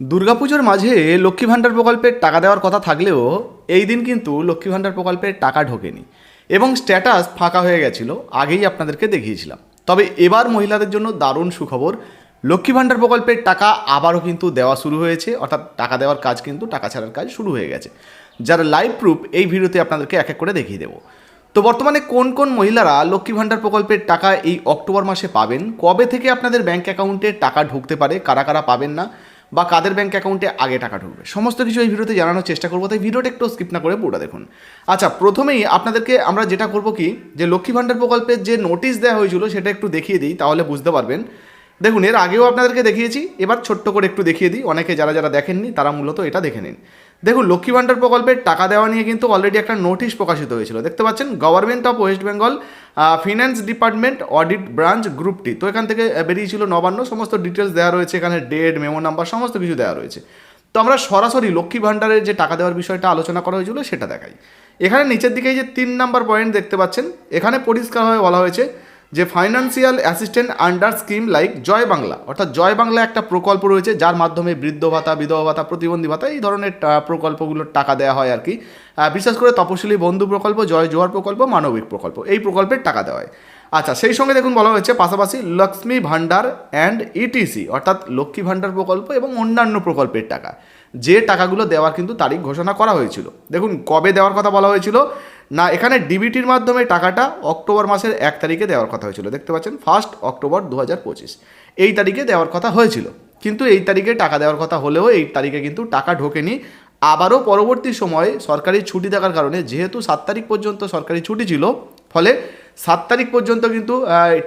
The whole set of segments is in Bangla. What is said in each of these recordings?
দুর্গাপুজোর মাঝে লক্ষ্মী ভাণ্ডার প্রকল্পের টাকা দেওয়ার কথা থাকলেও এই দিন কিন্তু লক্ষ্মী ভাণ্ডার প্রকল্পের টাকা ঢোকেনি এবং স্ট্যাটাস ফাঁকা হয়ে গেছিল, আগেই আপনাদেরকে দেখিয়েছিলাম। তবে এবার মহিলাদের জন্য দারুণ সুখবর, লক্ষ্মী ভাণ্ডার প্রকল্পের টাকা আবারও কিন্তু দেওয়া শুরু হয়েছে, অর্থাৎ টাকা দেওয়ার কাজ কিন্তু, টাকা ছাড়ার কাজ শুরু হয়ে গেছে। যার লাইভ প্রুফ এই ভিডিওতে আপনাদেরকে এক এক করে দেখিয়ে দেবো। তো বর্তমানে কোন কোন মহিলারা লক্ষ্মী ভাণ্ডার প্রকল্পের টাকা এই অক্টোবর মাসে পাবেন? কবে থেকে আপনাদের ব্যাংক অ্যাকাউন্টে টাকা ঢুকতে পারে? কারা কারা পাবেন না? বা কাদের ব্যাঙ্ক অ্যাকাউন্টে আগে টাকা ঢুকবে। সমস্ত কিছু এই ভিডিওতে জানানোর চেষ্টা করব, তাই ভিডিওটা একটু স্কিপ না করে পুরোটা দেখুন। আচ্ছা প্রথমেই আপনাদেরকে আমরা যেটা করব কি, যে লক্ষ্মী ভাণ্ডার প্রকল্পের যে নোটিশ দেওয়া হয়েছিল সেটা একটু দেখিয়ে দিই, তাহলে বুঝতে পারবেন। দেখুন, এর আগেও আপনাদেরকে দেখিয়েছি, এবার ছোট্ট করে একটু দেখিয়ে দিই, অনেকে যারা যারা দেখেননি, তারা মূলত এটা দেখে নিন। দেখুন, লক্ষ্মী ভাণ্ডার প্রকল্পের টাকা দেওয়া নিয়ে কিন্তু অলরেডি একটা নোটিশ প্রকাশিত হয়েছিল। দেখতে পাচ্ছেন government of West Bengal finance department audit branch গ্রুপটি তো এখান থেকে বেরিয়েছিল নবান্ন, সমস্ত ডিটেলস দেওয়া রয়েছে এখানে ডেট মেমো নাম্বার সমস্ত কিছু দেওয়া রয়েছে। তো আমরা সরাসরি লক্ষ্মী ভাণ্ডারের যে টাকা দেওয়ার বিষয়টা আলোচনা করা হয়েছিল, সেটা দেখাই। এখানে নিচের দিকে যে তিন নাম্বার পয়েন্ট দেখতে পাচ্ছেন, এখানে পরিষ্কারভাবে বলা হয়েছে যে financial assistant under scheme like Joy Bangla অর্থাৎ জয় বাংলা একটা প্রকল্প রয়েছে যার মাধ্যমে বৃদ্ধ ভাতা, বিধবা ভাতা, প্রতিবন্ধী ভাতা এই ধরনের প্রকল্পগুলোর টাকা দেওয়া হয় আর কি। বিশেষ করে তপশিলি বন্ধু প্রকল্প, জয় জোয়ার প্রকল্প, মানবিক প্রকল্প এই প্রকল্পের টাকা দেওয়া হয়। আচ্ছা সেই সঙ্গে দেখুন বলা হয়েছে পাশাপাশি লক্ষ্মী ভাণ্ডার অ্যান্ড ইটিসি অর্থাৎ লক্ষ্মী ভাণ্ডার প্রকল্প এবং অন্যান্য প্রকল্পের টাকা। যে টাকাগুলো দেওয়ার কিন্তু তারিখ ঘোষণা করা হয়েছিল। দেখুন, কবে দেওয়ার কথা বলা হয়েছিল? না, এখানে ডিবিটির মাধ্যমে টাকাটা অক্টোবর মাসের এক তারিখে দেওয়ার কথা হয়েছিল। দেখতে পাচ্ছেন, ফার্স্ট অক্টোবর দু হাজার পঁচিশ। এই তারিখে দেওয়ার কথা হয়েছিল। কিন্তু এই তারিখে টাকা দেওয়ার কথা হলেও এই তারিখে কিন্তু টাকা ঢোকেনি। আবারও পরবর্তী সময়ে সরকারি ছুটি থাকার কারণে, যেহেতু সাত তারিখ পর্যন্ত সরকারি ছুটি ছিল, ফলে সাত তারিখ পর্যন্ত কিন্তু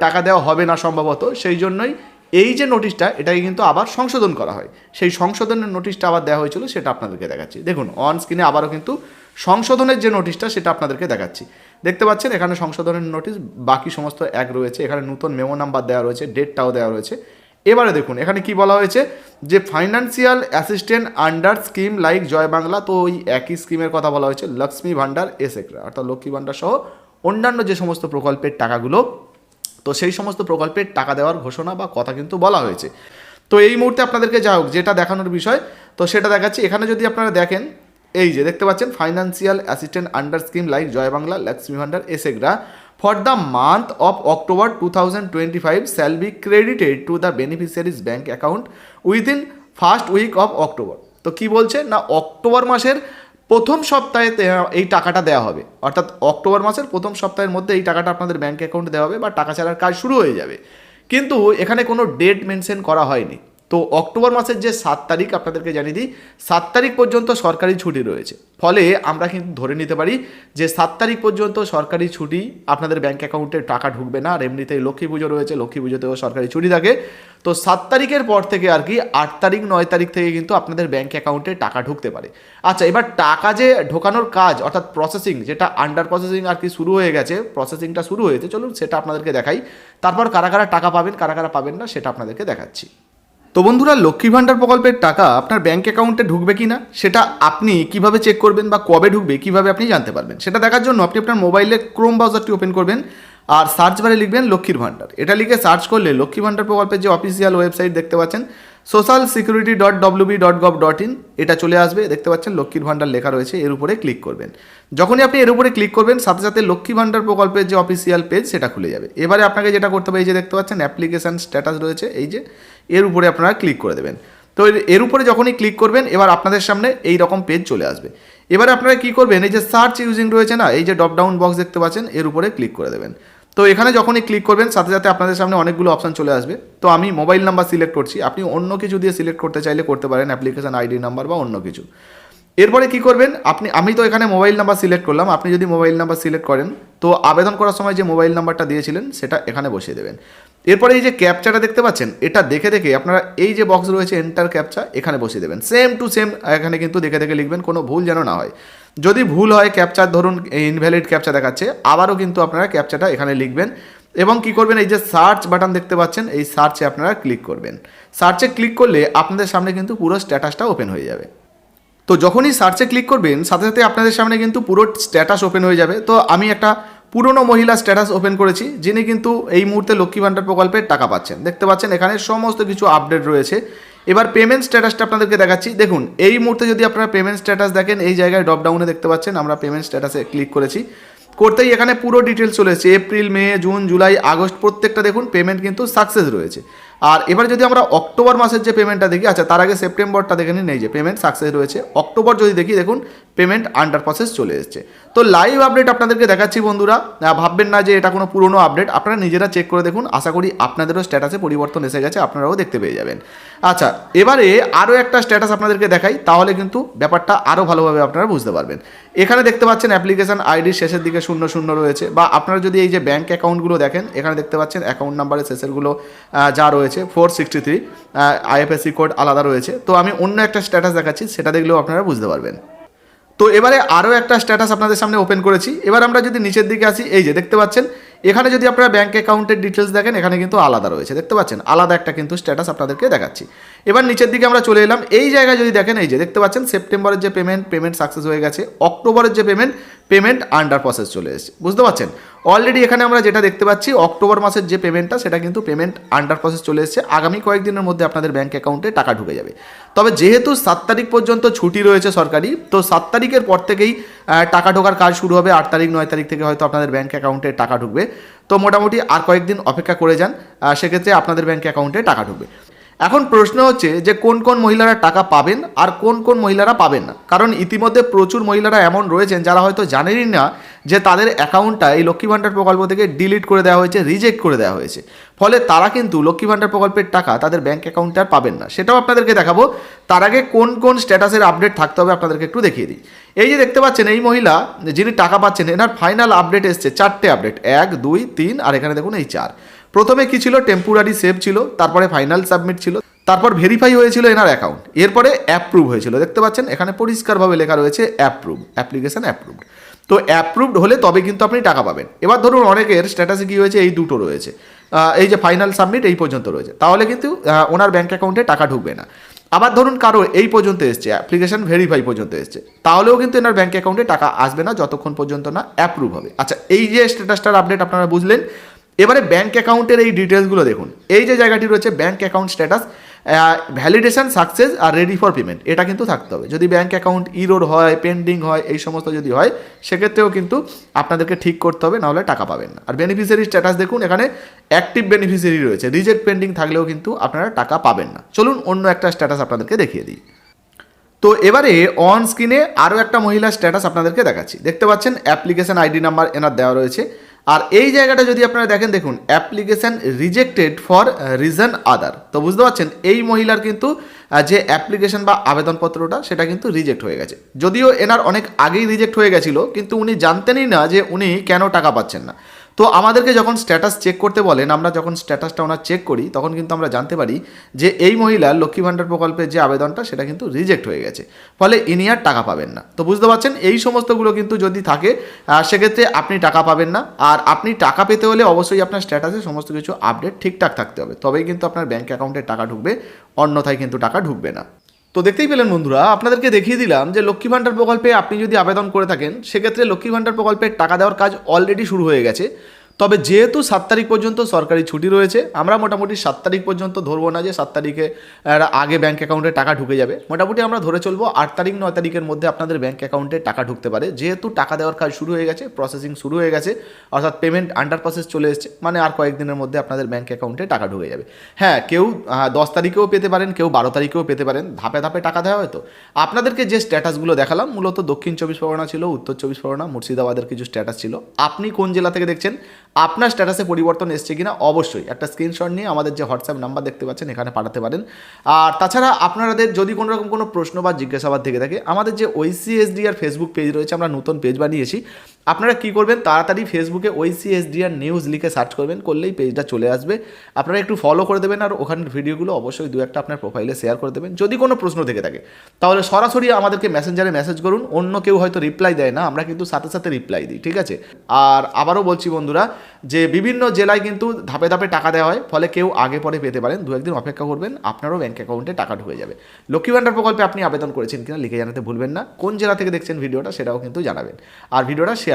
টাকা দেওয়া হবে না সম্ভবত। সেই জন্যই এই যে নোটিশটা এটাকে কিন্তু আবার সংশোধন করা হয়। সেই সংশোধনের নোটিশটা আবার দেওয়া হয়েছিল, সেটা আপনাদেরকে দেখাচ্ছি। দেখুন অন স্ক্রিনে আবারও কিন্তু সংশোধনের যে নোটিশটা সেটা আপনাদেরকে দেখাচ্ছি। দেখতে পাচ্ছেন, এখানে সংশোধনের নোটিশ বাকি সমস্ত এক রয়েছে। এখানে নতুন মেমো নাম্বার দেওয়া রয়েছে ডেটটাও দেওয়া রয়েছে। এবারে দেখুন, এখানে কি বলা হয়েছে? যে financial assistant under scheme like Joy Bangla তো ওই একই স্কিমের কথা বলা হয়েছে লক্ষ্মী ভাণ্ডার এসেকরা অর্থাৎ লক্ষ্মী ভাণ্ডার সহ অন্যান্য যে সমস্ত প্রকল্পের টাকাগুলো তো সেই সমস্ত প্রকল্পের টাকা দেওয়ার ঘোষণা বা কথা কিন্তু বলা হয়েছে। তো এই মুহূর্তে আপনাদেরকে যা হোক, যেটা দেখানোর বিষয়, তো সেটা দেখাচ্ছি। এখানে যদি আপনারা দেখেন, এই যে দেখতে পাচ্ছেন financial assistant under scheme like Joy Bangla Lakshmi Bhandar এসেগ্রা for the month of October two thousand twenty five shall be credited to the beneficiaries bank account within first week of October তো কি বলছে? না অক্টোবর মাসের প্রথম সপ্তাহেতে এই টাকাটা দেওয়া হবে। অর্থাৎ অক্টোবর মাসের প্রথম সপ্তাহের মধ্যে এই টাকাটা আপনাদের ব্যাঙ্ক অ্যাকাউন্টে দেওয়া হবে বা টাকা ছাড়ার কাজ শুরু হয়ে যাবে। কিন্তু এখানে কোনো ডেট মেনশন করা হয়নি। তো অক্টোবর মাসের যে সাত তারিখ আপনাদেরকে জানিয়ে দিই, সাত তারিখ পর্যন্ত সরকারি ছুটি রয়েছে। ফলে আমরা কিন্তু ধরে নিতে পারি যে সাত তারিখ পর্যন্ত সরকারি ছুটি আপনাদের ব্যাঙ্ক অ্যাকাউন্টে টাকা ঢুকবে না আর এমনিতেই লক্ষ্মী পুজো রয়েছে, লক্ষ্মী পুজোতেও সরকারি ছুটি থাকে। তো সাত তারিখের পর থেকে আর কি আট তারিখ, নয় তারিখ থেকে কিন্তু আপনাদের ব্যাঙ্ক অ্যাকাউন্টে টাকা ঢুকতে পারে। আচ্ছা এবার টাকা যে ঢোকানোর কাজ অর্থাৎ প্রসেসিং যেটা আন্ডার প্রসেসিং আর কি শুরু হয়ে গেছে প্রসেসিংটা শুরু হয়েছে, চলুন সেটা আপনাদেরকে দেখাই। তারপর কারা কারা টাকা পাবেন, কারা কারা পাবেন না সেটা আপনাদেরকে দেখাচ্ছি। তো বন্ধুরা, লক্ষ্মী ভাণ্ডার প্রকল্পের টাকা আপনার ব্যাঙ্ক অ্যাকাউন্টে ঢুকবে কি না সেটা আপনি কীভাবে চেক করবেন বা কবে ঢুকবে, কীভাবে আপনি জানতে পারবেন। সেটা দেখার জন্য আপনি আপনার মোবাইলে ক্রোম ব্রাউজারটি ওপেন করবেন আর সার্চ বারে লিখবেন লক্ষ্মীর ভাণ্ডার। এটা লিখে সার্চ করলে লক্ষ্মী ভাণ্ডার প্রকল্পের যে অফিসিয়াল ওয়েবসাইট দেখতে পাচ্ছেন social security dot WB dot gov dot in এটা চলে আসবে। দেখতে পাচ্ছেন, লক্ষ্মীর ভাণ্ডার লেখা রয়েছে, এর উপরে ক্লিক করবেন। যখনই আপনি এর উপরে ক্লিক করবেন, সাথে সাথে লক্ষ্মী ভাণ্ডার প্রকল্পের যে অফিসিয়াল পেজ সেটা খুলে যাবে। এবারে আপনাকে যেটা করতে হবে, এই যে দেখতে পাচ্ছেন অ্যাপ্লিকেশন স্ট্যাটাস রয়েছে, এই যে, এর উপরে আপনারা ক্লিক করে দেবেন। তো এর- উপরে যখনই ক্লিক করবেন, এবার আপনাদের সামনে এই রকম পেজ চলে আসবে। এবারে আপনারা কি করবেন, এই যে সার্চ ইউজিং রয়েছে না, এই যে ড্রপ ডাউন বক্স দেখতে পাচ্ছেন, এর উপরে ক্লিক করে দেবেন। তো এখানে যখনই ক্লিক করবেন, সাথে সাথে আপনাদের সামনে অনেকগুলো অপশান চলে আসবে। তো আমি মোবাইল নাম্বার সিলেক্ট করছি। আপনি অন্য কিছু দিয়ে সিলেক্ট করতে চাইলে করতে পারেন অ্যাপ্লিকেশন আইডি নাম্বার বা অন্য কিছু। এরপরে কি করবেন? আপনি, আমি তো এখানে মোবাইল নাম্বার সিলেক্ট করলাম। আপনি যদি মোবাইল নাম্বার সিলেক্ট করেন, তো আবেদন করার সময় যে মোবাইল নাম্বারটা দিয়েছিলেন, সেটা এখানে বসিয়ে দেবেন। এরপরে এই যে ক্যাপচাটা দেখতে পাচ্ছেন, এটা দেখে দেখে আপনারা এই যে বক্স রয়েছে এন্টার ক্যাপচা এখানে বসিয়ে দেবেন। সেম টু সেম এখানে কিন্তু দেখে দেখে লিখবেন, কোনো ভুল যেন না হয়। যদি ভুল হয় ক্যাপচার ধরুন ইনভ্যালিড ক্যাপচা দেখাচ্ছে, আবারও কিন্তু আপনারা ক্যাপচাটা এখানে লিখবেন এবং কি করবেন, এই যে সার্চ বাটন দেখতে পাচ্ছেন, এই সার্চে আপনারা ক্লিক করবেন। সার্চে ক্লিক করলে আপনাদের সামনে কিন্তু পুরো স্ট্যাটাসটা ওপেন হয়ে যাবে। তো যখনই সার্চে ক্লিক করবেন, সাথে সাথে আপনাদের সামনে কিন্তু পুরো স্ট্যাটাস ওপেন হয়ে যাবে। তো আমি একটা পুরনো মহিলা স্ট্যাটাস ওপেন করেছি, যিনি কিন্তু এই মুহূর্তে লক্ষ্মী ভাণ্ডার প্রকল্পের টাকা পাচ্ছেন। দেখতে পাচ্ছেন এখানে সমস্ত কিছু আপডেট রয়েছে। এবার পেমেন্ট স্ট্যাটাসটা আপনাদেরকে দেখাচ্ছি। দেখুন, এই মুহূর্তে যদি আপনারা পেমেন্ট স্ট্যাটাস দেখেন, এই জায়গায় ড্রপ ডাউনে দেখতে পাচ্ছেন, আমরা পেমেন্ট স্ট্যাটাসে ক্লিক করেছি। করতেই এখানে পুরো ডিটেলস চলে এসেছে। April May June July August প্রত্যেকটা দেখুন পেমেন্ট কিন্তু সাকসেস রয়েছে। আর এবার যদি আমরা অক্টোবর মাসের যে পেমেন্টটা দেখি আচ্ছা তার আগে সেপ্টেম্বরটা দেখে নিন, এই যে পেমেন্ট সাকসেস রয়েছে। অক্টোবর যদি দেখি, দেখুন পেমেন্ট আন্ডার প্রসেস চলে এসেছে। তো লাইভ আপডেট আপনাদেরকে দেখাচ্ছি বন্ধুরা। ভাববেন না যে এটা কোনো পুরনো আপডেট আপনারা নিজেরা চেক করে দেখুন। আশা করি আপনাদেরও স্ট্যাটাসে পরিবর্তন এসে গেছে। আপনারাও দেখতে পেয়ে যাবেন। আচ্ছা এবারে আরও একটা স্ট্যাটাস আপনাদেরকে দেখাই। তাহলে কিন্তু ব্যাপারটা আরও ভালোভাবে আপনারা বুঝতে পারবেন। এখানে দেখতে পাচ্ছেন অ্যাপ্লিকেশন আইডির শেষের দিকে শূন্য শূন্য রয়েছে। বা আপনারা যদি এই যে ব্যাঙ্ক অ্যাকাউন্টগুলো দেখেন, এখানে দেখতে পাচ্ছেন অ্যাকাউন্ট নাম্বারের শেষেরগুলো যা রয়েছে four sixty three IFSC code আলাদা রয়েছে। তো আমি অন্য একটা স্ট্যাটাস দেখাচ্ছি, সেটা দেখলেও আপনারা বুঝতে পারবেন। তো এবারে আরও একটা স্ট্যাটাস আপনাদের সামনে ওপেন করেছি। এবার আমরা যদি নিচের দিকে আসি, এই যে দেখতে পাচ্ছেন, এখানে যদি আপনারা ব্যাঙ্ক অ্যাকাউন্টের ডিটেলস দেখেন, এখানে কিন্তু আলাদা রয়েছে। দেখতে পাচ্ছেন, আলাদা একটা কিন্তু স্ট্যাটাস আপনাদেরকে দেখাচ্ছি। এবার নিচের দিকে আমরা চলে এলাম। এই জায়গায় যদি দেখেন, এই যে দেখতে পাচ্ছেন, সেপ্টেম্বরের যে পেমেন্ট পেমেন্ট সাকসেস হয়ে গেছে, অক্টোবরের যে পেমেন্ট পেমেন্ট আন্ডার প্রসেস চলে এসেছে। বুঝতে পারছেন? অলরেডি এখানে আমরা যেটা দেখতে পাচ্ছি অক্টোবর মাসের যে পেমেন্টটা সেটা কিন্তু পেমেন্ট আন্ডার প্রসেস চলে এসেছে। আগামী কয়েকদিনের মধ্যে আপনাদের ব্যাঙ্ক অ্যাকাউন্টে টাকা ঢুকে যাবে। তবে যেহেতু সাত তারিখ পর্যন্ত ছুটি রয়েছে সরকারি, তো সাত তারিখের পর থেকেই টাকা ঢোকার কাজ শুরু হবে। আট তারিখ, নয় তারিখ থেকে হয়তো আপনাদের ব্যাঙ্ক অ্যাকাউন্টে টাকা ঢুকবে। তো মোটামুটি আর কয়েকদিন অপেক্ষা করে যান। সেক্ষেত্রে আপনাদের ব্যাঙ্ক অ্যাকাউন্টে টাকা ঢুকবে। এখন প্রশ্ন হচ্ছে যে কোন কোন মহিলারা টাকা পাবেন আর কোন কোন মহিলারা পাবেন না। কারণ ইতিমধ্যে প্রচুর মহিলারা এমন রয়েছেন যারা হয়তো জানেনই না যে তাদের অ্যাকাউন্টটা এই লক্ষ্মী ভাণ্ডার প্রকল্প থেকে ডিলিট করে দেওয়া হয়েছে, রিজেক্ট করে দেওয়া হয়েছে। ফলে তারা কিন্তু লক্ষ্মী ভাণ্ডার প্রকল্পের টাকা তাদের ব্যাঙ্ক অ্যাকাউন্টে আর পাবেন না। সেটাও আপনাদেরকে দেখাবো। তার আগে কোন কোন স্ট্যাটাসের আপডেট থাকতে হবে আপনাদেরকে একটু দেখিয়ে দিই। এই যে দেখতে পাচ্ছেন, এই মহিলা যিনি টাকা পাচ্ছেন, এনার ফাইনাল আপডেট এসছে, চারটে আপডেট, এক, দুই, তিন, আর এখানে দেখুন এই চার। প্রথমে কি ছিল? টেম্পোরারি সেভ ছিল, তারপরে ফাইনাল সাবমিট ছিল, তারপর ভেরিফাই হয়েছিল এনার অ্যাকাউন্ট এরপরে অ্যাপ্রুভ হয়েছিল। দেখতে পাচ্ছেন, এখানে পরিষ্কারভাবে লেখা রয়েছে অ্যাপ্রুভ অ্যাপ্লিকেশান অ্যাপ্রুভড তো অ্যাপ্রুভড হলে তবে কিন্তু আপনি টাকা পাবেন। এবার ধরুন অনেকের স্ট্যাটাসে কী হয়েছে? এই দুটো রয়েছে। এই যে ফাইনাল সাবমিট এই পর্যন্ত রয়েছে। তাহলে কিন্তু ওনার ব্যাঙ্ক অ্যাকাউন্টে টাকা ঢুকবে না। আবার ধরুন কারও এই পর্যন্ত এসছে অ্যাপ্লিকেশন ভেরিফাই পর্যন্ত এসছে। তাহলেও কিন্তু এনার ব্যাঙ্ক অ্যাকাউন্টে টাকা আসবে না, যতক্ষণ পর্যন্ত না অ্যাপ্রুভ হবে। আচ্ছা এই যে স্ট্যাটাসটার আপডেট আপনারা বুঝলেন এবারে ব্যাঙ্ক অ্যাকাউন্টের এই ডিটেলসগুলো দেখুন। এই যে জায়গাটি রয়েছে bank account status validation success R ready for payment এটা কিন্তু থাকতে হবে। যদি ব্যাঙ্ক অ্যাকাউন্ট ইরোর হয় পেন্ডিং হয়, এই সমস্ত যদি হয়, সেক্ষেত্রেও কিন্তু আপনাদেরকে ঠিক করতে হবে, নাহলে টাকা পাবেন না। আর বেনিফিসিয়ারি স্ট্যাটাস দেখুন, এখানে অ্যাক্টিভ বেনিফিসিয়ারি রয়েছে। রিজেক্ট পেন্ডিং থাকলেও কিন্তু আপনারা টাকা পাবেন না। চলুন অন্য একটা স্ট্যাটাস আপনাদেরকে দেখিয়ে দিই। তো এবারে অন স্ক্রিনে আরও একটা মহিলার স্ট্যাটাস আপনাদেরকে দেখাচ্ছি। দেখতে পাচ্ছেন অ্যাপ্লিকেশন আইডি নাম্বার এনার দেওয়া রয়েছে। আর এই জায়গাটা যদি আপনারা দেখেন, দেখুন application rejected for reason other তো বুঝতে পারছেন, এই মহিলার কিন্তু যে অ্যাপ্লিকেশান বা আবেদনপত্রটা, সেটা কিন্তু রিজেক্ট হয়ে গেছে। যদিও এনার অনেক আগেই রিজেক্ট হয়ে গেছিল, কিন্তু উনি জানতেনই না যে উনি কেন টাকা পাচ্ছেন না। তো আমাদেরকে যখন স্ট্যাটাস চেক করতে বলেন, আমরা যখন স্ট্যাটাসটা ওনার চেক করি, তখন কিন্তু আমরা জানতে পারি যে এই মহিলার লক্ষ্মী ভাণ্ডার প্রকল্পের যে আবেদনটা, সেটা কিন্তু রিজেক্ট হয়ে গেছে। ফলে ইনি আর টাকা পাবেন না। তো বুঝতে পারছেন? এই সমস্তগুলো কিন্তু যদি থাকে সেক্ষেত্রে আপনি টাকা পাবেন না। আর আপনি টাকা পেতে হলে অবশ্যই আপনার স্ট্যাটাসে সমস্ত কিছু আপডেট ঠিকঠাক থাকতে হবে। তবেই কিন্তু আপনার ব্যাঙ্ক অ্যাকাউন্টে টাকা ঢুকবে, অন্যথায় কিন্তু টাকা ঢুকবে না। তো দেখতেই পেলেন বন্ধুরা, আপনাদেরকে দেখিয়ে দিলাম যে লক্ষ্মী ভাণ্ডার প্রকল্পে আপনি যদি আবেদন করে থাকেন, সেক্ষেত্রে লক্ষ্মী ভাণ্ডার প্রকল্পের টাকা দেওয়ার কাজ অলরেডি শুরু হয়ে গেছে। তবে যেহেতু সাত তারিখ পর্যন্ত সরকারি ছুটি রয়েছে, আমরা মোটামুটি সাত তারিখ পর্যন্ত ধরবো না যে সাত তারিখে আগে ব্যাঙ্ক অ্যাকাউন্টে টাকা ঢুকে যাবে। মোটামুটি আমরা ধরে চলবো আট তারিখ, নয় তারিখের মধ্যে আপনাদের ব্যাঙ্ক অ্যাকাউন্টে টাকা ঢুকতে পারে। যেহেতু টাকা দেওয়ার কাজ শুরু হয়ে গেছে প্রসেসিং শুরু হয়ে গেছে, অর্থাৎ পেমেন্ট আন্ডার প্রসেস চলে এসেছে মানে আর কয়েকদিনের মধ্যে আপনাদের ব্যাঙ্ক অ্যাকাউন্টে টাকা ঢুকে যাবে। হ্যাঁ কেউ দশ তারিখেও পেতে পারেন, কেউ বারো তারিখেও পেতে পারেন, ধাপে ধাপে টাকা দেওয়া হয়তো আপনাদেরকে যে স্ট্যাটাসগুলো দেখালাম, মূলত দক্ষিণ চব্বিশ পরগনা ছিল, উত্তর চব্বিশ পরগনা, মুর্শিদাবাদের কিছু স্ট্যাটাস ছিল। আপনি কোন জেলা থেকে দেখছেন? আপনার স্ট্যাটাসে পরিবর্তন এসছে কিনা? অবশ্যই। একটা স্ক্রিনশট নিয়ে আমাদের যে হোয়াটসঅ্যাপ নাম্বার দেখতে পাচ্ছেন, এখানে পাঠাতে পারেন। আর তাছাড়া আপনাদের যদি কোনো রকম কোনো প্রশ্ন বা জিজ্ঞাসাবাদ থেকে থাকে, আমাদের যে ওইসিএসডি আর ফেসবুক পেজ রয়েছে, আমরা নতুন পেজ বানিয়েছি। আপনারা কি করবেন, তাড়াতাড়ি ফেসবুকে ওইসিএসডি আর নিউজ লিখে সার্চ করবেন, করলেই পেজটা চলে আসবে। আপনারা একটু ফলো করে দেবেন আর ওখানের ভিডিওগুলো অবশ্যই দু একটা আপনার প্রোফাইলে শেয়ার করে দেবেন, যদি কোনো প্রশ্ন থেকে থাকে। তাহলে সরাসরি আমাদেরকে মেসেঞ্জারে মেসেজ করুন, অন্য কেউ হয়তো রিপ্লাই দেয় না, আমরা কিন্তু সাথে সাথে রিপ্লাই দিই, ঠিক আছে? আর আবারও বলছি বন্ধুরা, যে বিভিন্ন জেলায় কিন্তু ধাপে ধাপে টাকা দেওয়া হয়, ফলে কেউ আগে পরে পেতে পারেন, দু একদিন অপেক্ষা করবেন, আপনারও ব্যাঙ্ক অ্যাকাউন্টে টাকা ঢুকে যাবে। লক্ষ্মী ভাণ্ডার প্রকল্পে আপনি আবেদন করেছেন কিনা, লিখে জানাতে ভুলবেন না। কোন জেলা থেকে দেখছেন ভিডিওটা সেটাও কিন্তু জানাবেন। আর ভিডিওটা